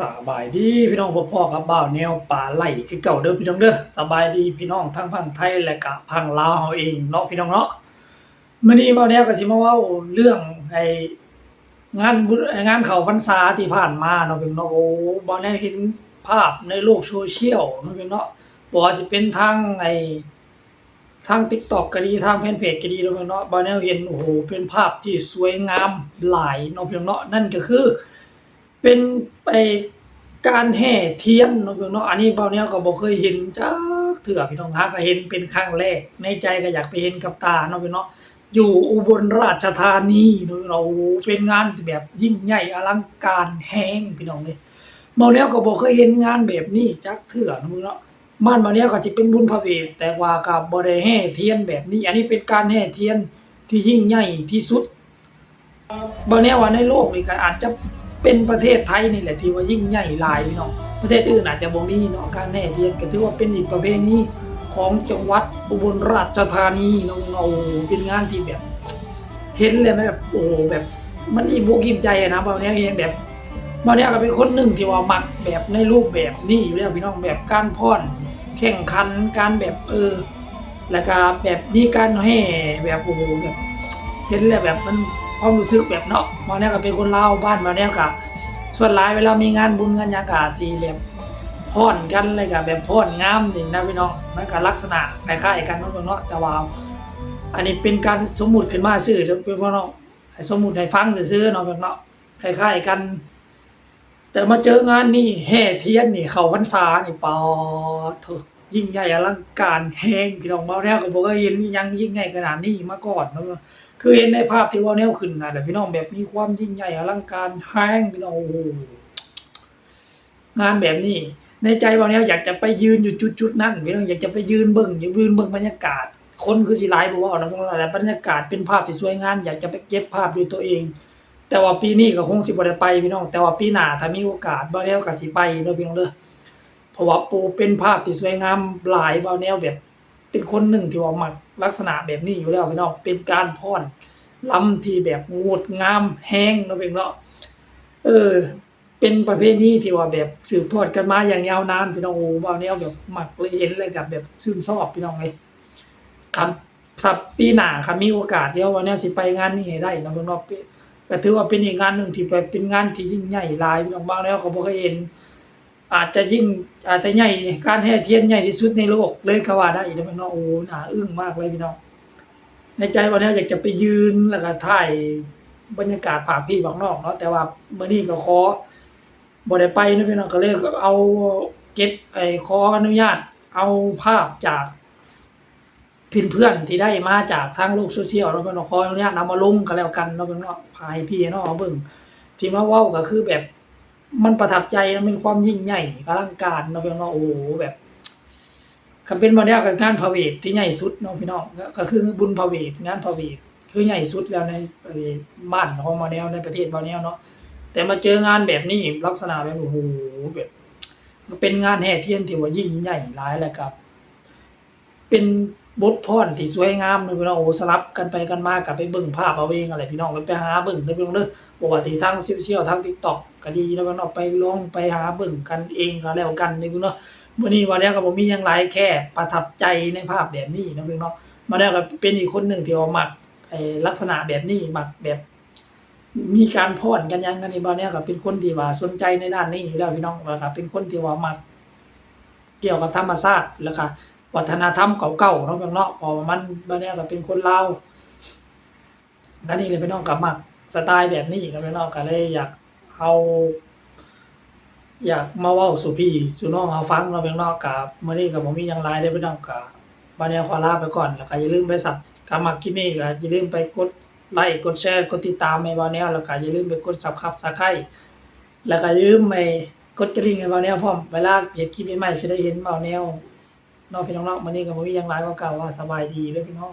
สบายดีพี่น้องพ่อๆกับบ่าวแนวป่าไหลคือเก่าเด้อพี่น้องเด้อสบายดีพี่น้องทั้งฝั่งไทยและก็ฝั่งลาวเฮาเองเนาะพี่น้องเนาะมื้อนี้บ่าวแนวก็สิมาเว้าเรื่องไองานบุญงานเขาพรรษาที่ผ่านมาเนาะพี่น้องโอ้บ่าวแนวเห็นภาพในโลกโซเชียลเนาะพี่น้องเนาะบ่ว่าจะเป็นทางไอทาง TikTok ก็ดีทางแฟนเพจก็ดีเนาะพี่น้องบ่าวแนวเห็นโอ้โหเป็นภาพที่สวยงามหลายเนาะพี่น้องเนาะนั่นก็คือ เป็นไปการแห่เทียนเนาะพี่น้องอันนี้เบาเนี้ยก็บ่เคยเห็นจักเทื่อพี่น้องหาก็เห็นเป็นครั้งแรก ในใจก็อยากไปเห็นกับตาเนาะพี่น้องอยู่อุบลราชธานีเนาะพี่องโอ้โหเป็นงานแบบยิ่งใหญ่อลังการแฮงพี่น้องเด้เบาเนี้ยก็บ่เคยเห็นงานแบบนี้จักเทื่อเนาะพี่น้องบ้านเบาเนี้ยก็สิเป็นบุญพระเวทแต่ว่าก็บ่ได้แห่เทียนแบบนี้ อันนี้เป็นการแห่เทียนที่ยิ่งใหญ่ที่สุดบางแน่ว่าในโลกนี่ก็อาจจะ เป็นประเทศไทยนี่แหละที่ว่ายิ่งใหญ่หลายพี่น้องประเทศอื่นอาจจะบ่มีเนาะการแห่เทียนก็ถือว่าเป็นอีกประเพณีของจังหวัดอุบลราชธานีน้องเอาเป็นงานที่แบบ เห็นเลยแบบโอ้แบบ มันอิ่มอกอิ่มใจอะนะบางแน่เองแบบบางแน่ก็เป็นคนหนึ่งที่ว่ามักแบบในรูปแบบนี้อยู่แล้วพี่น้องแบบการพ่อนแข่งขันการแบบเออ แล้วก็แบบมีการแห่แบบโอ้โหแบบเห็นแล้วแบบมัน ความรู้สึกแบบเนาะมาแนวก็เป็นคนเล่าบ้านมาแนวก็ส่วนหลายเวลามีงานบุญงานยังก็สีแบบพ่อนกันเลยก็แบบพ่อนงามนี่นะพี่น้องมันก็ลักษณะคล้ายๆกันเนาะเนาะแต่ว่า อันนี้เป็นการสมมุติขึ้นมาซื่อเด้อพี่น้องให้สมมุติให้ฟังซื่อเนาะพี่น้องเนาะคล้ายๆกัน แต่มาเจองานนี่แห่เทียนนี่ เขาพรรษานี่ปอเถอะ ยิ่งใหญ่อลังการแฮงพี่น้องมาแนวก็บ่เคยเห็นยังยิ่งใหญ่ขนาดนี้มาก่อนเนาะคือเห็นในภาพที่ว่าแนวขึ้นนะแต่พี่น้องแบบมีความยิ่งใหญ่อลังการแห้งพี่น้องโอ้โหงานแบบนี้ ในใจว่าแนวอยากจะไปยืนอยู่จุดๆนั้นพี่น้องอยากจะไปยืนเบิ่งอยากยืนเบิ่งบรรยากาศ คนคือสิหลายบ่ว่านะแต่บรรยากาศเป็นภาพที่สวยงามอยากจะไปเก็บภาพด้วยตัวเอง แต่ว่าปีนี้ก็คงสิบ่ได้ไปพี่น้อง แต่ว่าปีหน้าถ้ามีโอกาสบ่แนวก็สิไปเนาะพี่น้องเด้อ ราะว่าปูเป็นภาพที่สวยงามหลายบ่แนวแบบ เป็นคนหนึ่งที่ว่ามักลักษณะแบบนี้อยู่แล้วพี่น้องเป็นการพอนลำที่แบบงดงามแห้งนะเป็นเนาะเออ เป็นประเพณีที่ว่าแบบสืบทอดกันมาอย่างยาวนานพี่น้องโอ้บาแนวแบบมักเลยเห็นเลยกับแบบชื่นชอบพี่น้องเลยครับครับปีหน้าครับมีโอกาสเดี๋ยววันนี้สิไปงานนี้ได้นาะพี่น้องก็ถือว่าเป็นอีกงานหนึ่งที่แบบเป็นงานที่ยิ่งใหญ่หลายพี่น้องบางแล้วก็บ่เคยเห็น อาจจะยิ่งอาจจะใหญ่การแห่เทียนใหญ่ที่สุดในโลกเลยก็ว่าได้นะพี่น้องโอ้น่าอึ้งมากเลยพี่น้องในใจวันนี้อยากจะไปยืนแล้วก็ถ่ายบรรยากาศภาคพี่ภาคนอกเนาะแต่ว่าเมื่อนี้ก็ขอบ่ได้ไปนะพี่น้องก็เลยเอาเก็บไอ้ขออนุญาต เอาภาพจากพินเพื่อนที่ได้มาจากทางโลกโซเชียลเนาะพี่น้องขออนุญาตนำมาลงกันแล้วกันเนาะพี่น้องพายพี่เนาะเอาเบิ่งที่มาเว้าก็คือแบบ มันประทับใจมันเป็นความยิ่งใหญ่อลังการเนาะพี่น้องโอ้โหแบบคันเป็นบ่ได้กับงานพระเวทที่ใหญ่สุดเนาะพี่น้องก็คือบุญพระเวทงานพระเวทคือใหญ่สุดแล้วในประเทศบ้านของมาแนวในประเทศมาแนวเนาะแต่มาเจองานแบบนี้ลักษณะแบบโอ้โหแบบเป็นงานแห่เทียนที่ว่ายิ่งใหญ่หลายแล้วครับ เป็น บทพรที่สวยงามเลยพี่น้องโอ้สลับกันไปกันมากับไปเบิ่งภาพเอาเองอะไรพี่น้องไปหาเบิ่งเด้อพี่น้องเด้อปกติทางโซเชียลทาง TikTok ก็ดีแล้วพี่น้องไปลองไปหาเบิ่งกันเองก็แล้วกันเด้อพี่น้องมื้อนี้ว่าแล้วก็บ่มียังหลายแค่ประทับใจในภาพแบบนี้นะพี่น้องมาแล้วก็เป็นอีกคนหนึ่งที่ว่ามักไอ้ลักษณะแบบนี้มักแบบมีการพรกันยังกันนี่บ่เนี่ยก็เป็นคนที่ว่าสนใจในด้านนี้อยู่แล้วพี่น้องแล้วก็เป็นคนที่ว่ามักเกี่ยวกับธรรมชาติแล้วก็ วัฒนธรรมเก่าๆเนาะพี่น้องเพราะว่ามันบ่เนี่ยก็เป็นคนลาวก็นี่เลยพี่น้องก็มักสไตล์แบบนี้นะพี่น้องก็เลยอยากเอา อยากมาเว้าสู่พี่สู่น้องเฮาฟังเนาะพี่น้องก็มื้อนี้ก็บ่มีหยังหลายเด้อพี่น้องก็บัดนี้ขอลาไปก่อนแล้วก็อย่าลืมไปสับกามักคลินี้ก็อย่าลืมไปกดไลค์กดแชร์กดติดตามให้บ่าวแนวแล้วก็อย่าลืมไปกด Subscribe แล้วก็อย่าลืมไปกดกระดิ่งให้บ่าวแนวพร้อมเวลาเห็นคลิปใหม่ๆสิได้เห็นบ่าวแนว นอกพี่น้องเนามานี้กับพี่ยังหลายกว่าเก่าว่าสบายดีเด้อพี่น้อง